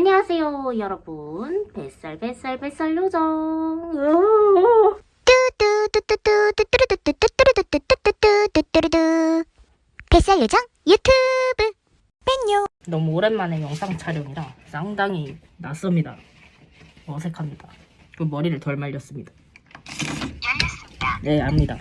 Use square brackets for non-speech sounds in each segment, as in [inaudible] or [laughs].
안녕하세요 여러분. 뱃살 뱃살 뱃살 요정. 뱃살 요정 유튜브 뺀요 너무 오랜만에 영상 촬영이라 상당히 낯섭니다 어색합니다 머리를 덜 말렸습니다 열렸습니다 네 압니다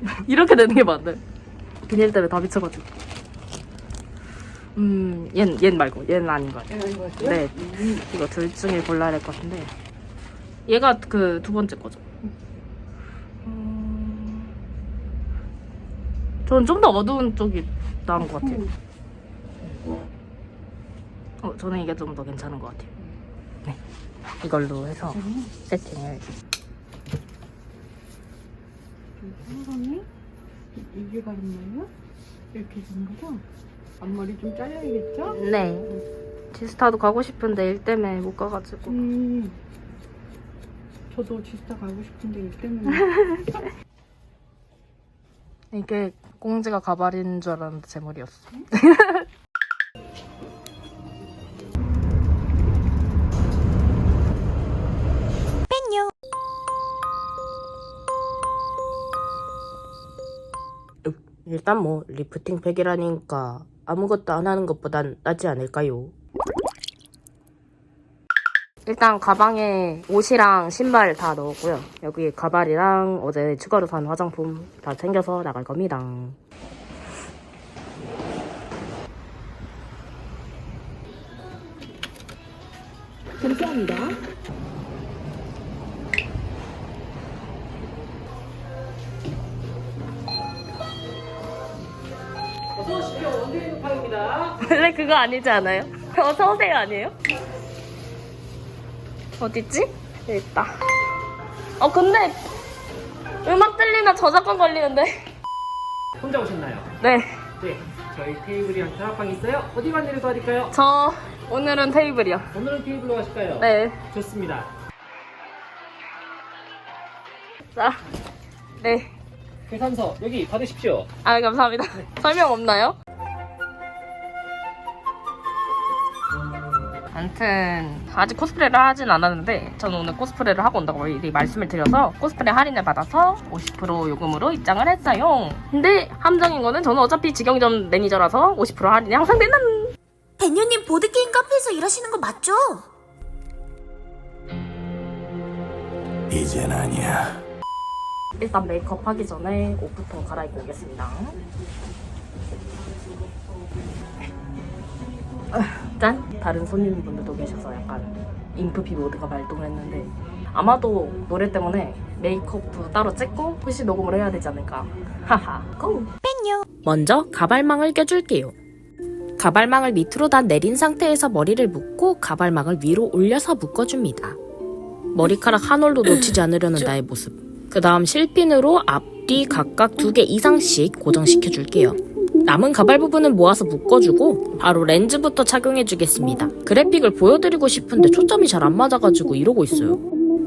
[laughs] 이렇게 되는 게 맞네. 비닐 때문에 다 미쳐가지고. 음, 얜, 얜 말고, 얘는 아닌 것 같아요. 네, 이거 둘 중에 골라야 될 것 같은데. 얘가 그 두 번째 거죠. 음, 저는 좀 더 어두운 쪽이 나은 것 같아요. 어, 저는 이게 좀 더 괜찮은 것 같아요. 네, 이걸로 해서 세팅을. 사람이 이게 가름나요? 이렇게 되는 거죠? 앞머리 좀 잘라야겠죠? 네. 지스타도 가고 싶은데 일 때문에 못 가가지고. 음. 저도 지스타 가고 싶은데 일 때문에 [laughs] 이게 꽁지가 가발인 줄 알았는데 제 머리였어. 일단 뭐 리프팅 팩이라니까 아무것도 안 하는 것보단 낫지 않을까요? 일단 가방에 옷이랑 신발 다 넣었고요. 여기 가발이랑 어제 추가로 산 화장품 다 챙겨서 나갈 겁니다. 감사합니다. 어서오십시오 원데이 파입니다 원래 그거 아니지 않아요? 어서 오세요 아니에요? 어딨지? 여기 있다. 어 근데 음악 들리면 저작권 걸리는데. 혼자 오셨나요? 네, 네. 저희 테이블이랑 타락방 있어요. 어디 반대로 도와드릴까요? 저 오늘은 테이블이요. 오늘은 테이블로 가실까요? 네, 좋습니다. 자, 네. 계산서 여기 받으십시오. 아 감사합니다. [laughs] 설명 없나요? 아무튼 아직 코스프레를 하진 않았는데 저는 오늘 코스프레를 하고 온다고 미리 말씀을 드려서 코스프레 할인을 받아서 50% 요금으로 입장을 했어요. 근데 함정인 거는 저는 어차피 직영점 매니저라서 50% 할인이 항상 되는 대녀님 보드게임 카페에서 일하시는 거 맞죠? 이젠 아니야. 일단 메이크업 하기 전에 옷부터 갈아입고 오겠습니다. 아, 짠! 다른 손님분들도 계셔서 약간 인프피 모드가 발동을 했는데 아마도 노래 때문에 메이크업도 따로 찍고 푸시 녹음을 해야 되지 않을까. 하하. 고! 먼저 가발망을 껴줄게요. 가발망을 밑으로 다 내린 상태에서 머리를 묶고 가발망을 위로 올려서 묶어줍니다. 머리카락 한 올도 놓치지 않으려는 나의 모습. 그 다음 실핀으로 앞뒤 각각 두 개 이상씩 고정시켜 줄게요. 남은 가발 부분은 모아서 묶어주고 바로 렌즈부터 착용해 주겠습니다. 그래픽을 보여드리고 싶은데 초점이 잘 안 맞아가지고 이러고 있어요.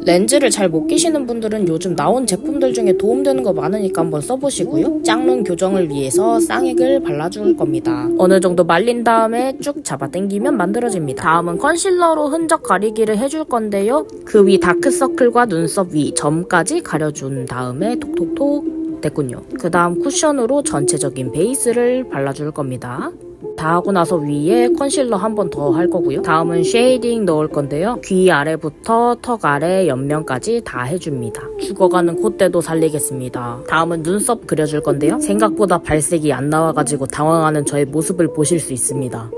렌즈를 잘 못 끼시는 분들은 요즘 나온 제품들 중에 도움되는 거 많으니까 한번 써보시고요. 짝눈 교정을 위해서 쌍액을 발라줄 겁니다. 어느 정도 말린 다음에 쭉 잡아당기면 만들어집니다. 다음은 컨실러로 흔적 가리기를 해줄 건데요. 그 위 다크서클과 눈썹 위 점까지 가려준 다음에 톡톡톡 됐군요. 그 다음 쿠션으로 전체적인 베이스를 발라줄 겁니다. 다 하고 나서 위에 컨실러 한 번 더 할 거고요. 다음은 쉐이딩 넣을 건데요. 귀 아래부터 턱 아래 옆면까지 다 해줍니다. 죽어가는 콧대도 살리겠습니다. 다음은 눈썹 그려줄 건데요. 생각보다 발색이 안 나와가지고 당황하는 저의 모습을 보실 수 있습니다.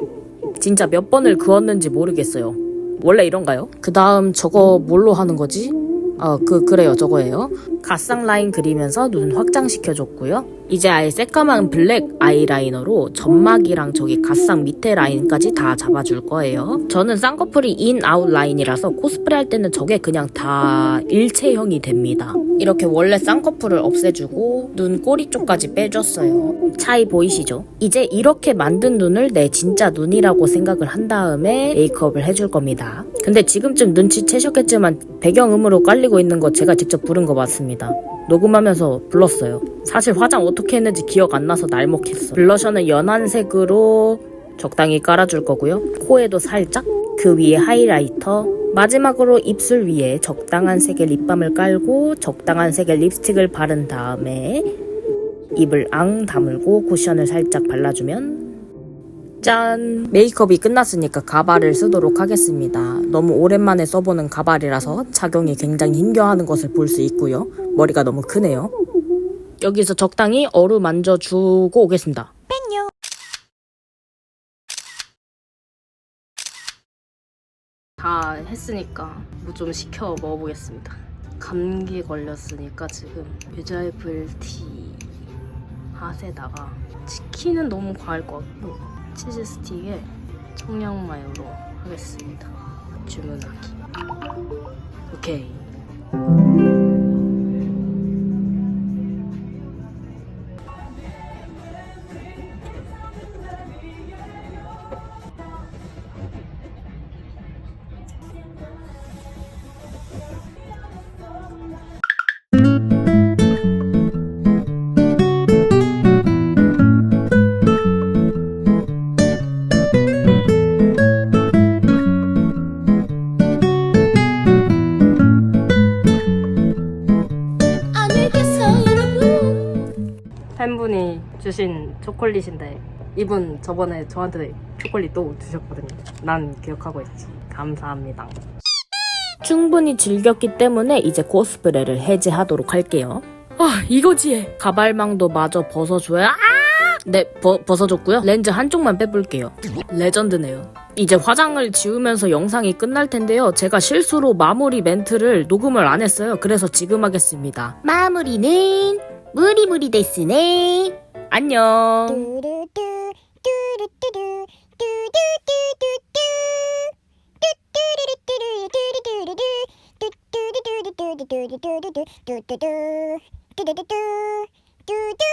진짜 몇 번을 그었는지 모르겠어요. 원래 이런가요? 그 다음 저거 뭘로 하는 거지? 아, 그, 그래요. 저거예요. 갓상 라인 그리면서 눈 확장시켜줬고요. 이제 아예 새까만 블랙 아이라이너로 점막이랑 저기 갓상 밑에 라인까지 다 잡아줄 거예요. 저는 쌍꺼풀이 인, 아웃 라인이라서 코스프레 할 때는 저게 그냥 다 일체형이 됩니다. 이렇게 원래 쌍꺼풀을 없애주고 눈 꼬리 쪽까지 빼줬어요. 차이 보이시죠? 이제 이렇게 만든 눈을 내 진짜 눈이라고 생각을 한 다음에 메이크업을 해줄 겁니다. 근데 지금쯤 눈치채셨겠지만 배경음으로 깔리고 있는 거 제가 직접 부른 거 맞습니다. 불렀습니다. 녹음하면서 불렀어요. 사실 화장 어떻게 했는지 기억 안 나서 날먹했어. 블러셔는 연한 색으로 적당히 깔아줄 거고요. 코에도 살짝, 그 위에 하이라이터, 마지막으로 입술 위에 적당한 색의 립밤을 깔고 적당한 색의 립스틱을 바른 다음에 입을 앙 다물고 쿠션을 살짝 발라주면 짠! 메이크업이 끝났으니까 가발을 쓰도록 하겠습니다. 너무 오랜만에 써보는 가발이라서 착용이 굉장히 힘겨워하는 것을 볼 수 있고요. 머리가 너무 크네요. 여기서 적당히 어루만져 주고 오겠습니다. 뺑요! 다 했으니까 뭐 좀 시켜 먹어보겠습니다. 감기 걸렸으니까 지금 유자이블티 핫에다가 치킨은 너무 과할 것 같고 치즈 스틱에 청양 마요로 하겠습니다. 주문하기. 오케이. 주신 초콜릿인데 이분 저번에 저한테 초콜릿 또 주셨거든요. 난 기억하고 있지. 감사합니다. 충분히 즐겼기 때문에 이제 코스프레를 해제하도록 할게요. 아 이거지. 가발망도 마저 벗어줘야. 아! 네 버, 벗어줬고요. 렌즈 한쪽만 빼볼게요. 레전드네요. 이제 화장을 지우면서 영상이 끝날 텐데요. 제가 실수로 마무리 멘트를 녹음을 안 했어요. 그래서 지금 하겠습니다. 마무리는 무리무리 됐으네 안녕. 뚜루뚜 뚜루뚜루 뚜두두두두 뚜뚜루뚜루 뚜뚜루뚜루뚜뚜뚜뚜뚜뚜뚜뚜뚜뚜뚜뚜뚜뚜뚜 뚜두두두 뚜두